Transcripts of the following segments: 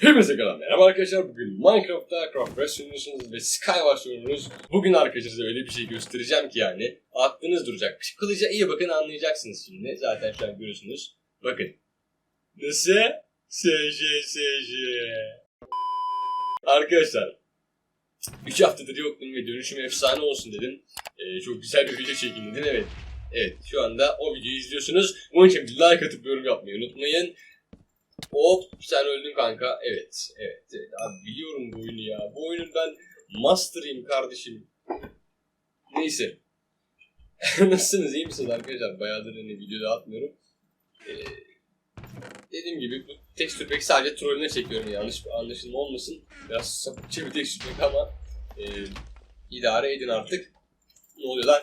Hepinize kadar merhaba arkadaşlar. Bugün Minecraft'ta Craft Restoration'ız ve Skywars oynuyoruz. Bugün arkadaşlar size öyle bir şey göstereceğim ki yani aklınız duracak. Kılıca iyi bakın anlayacaksınız şimdi. Zaten şu an görüyorsunuz. Bakın. Nasıl? SJ SJ. Arkadaşlar 3 haftadır yoktum ve dönüşüm efsane olsun dedim. Ee, çok güzel bir video çekin dedim. Evet. Evet şu anda o videoyu izliyorsunuz. Bunun için bir like atıp yorum yapmayı unutmayın. Hop sen öldün kanka. Evet, evet, evet. Abi biliyorum bu oyunu ya. Bu oyunun ben master'ıyım kardeşim. Neyse. Nasılsınız? iyi misiniz arkadaşlar? Bayağıdır hani videoda atmıyorum. Ee, dediğim gibi bu texture pack sadece trollüne çekiyorum yanlış bir anlaşılma olmasın. Biraz sapıkça bir texture pack ama e, idare edin artık. Ne oluyor lan?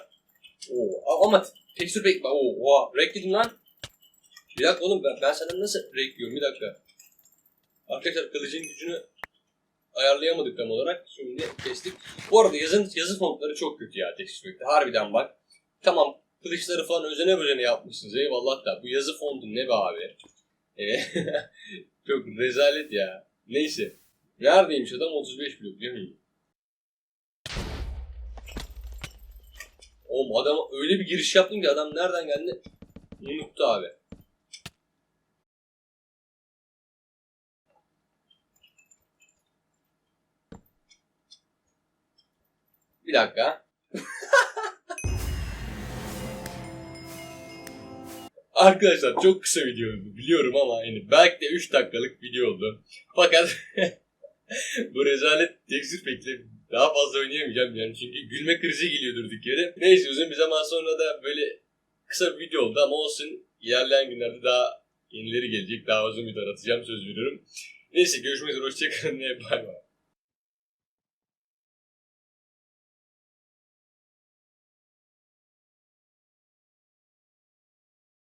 Oo, ama texture pack... Oo, oha, renkledim lan. Bir dakika oğlum ben, ben sana nasıl renkliyorum bir dakika. Arkadaşlar kılıcın gücünü ayarlayamadık tam olarak. Şimdi kestik. Bu arada yazın, yazı fontları çok kötü ya tekstürlükte. Harbiden bak. Tamam kılıçları falan özene özene yapmışsınız eyvallah da. Bu yazı fontu ne be abi? Ee, çok rezalet ya. Neyse. Neredeymiş adam 35 blok değil mi? Oğlum adam öyle bir giriş yaptım ki adam nereden geldi unuttu abi. Bir dakika. Arkadaşlar çok kısa video oldu biliyorum ama yani belki de 3 dakikalık video oldu. Fakat bu rezalet tekstil pekle daha fazla oynayamayacağım yani çünkü gülme krizi geliyor durduk yere. Neyse uzun bir zaman sonra da böyle kısa bir video oldu ama olsun ilerleyen günlerde daha yenileri gelecek daha uzun videolar atacağım söz veriyorum. Neyse görüşmek üzere hoşçakalın bay bay.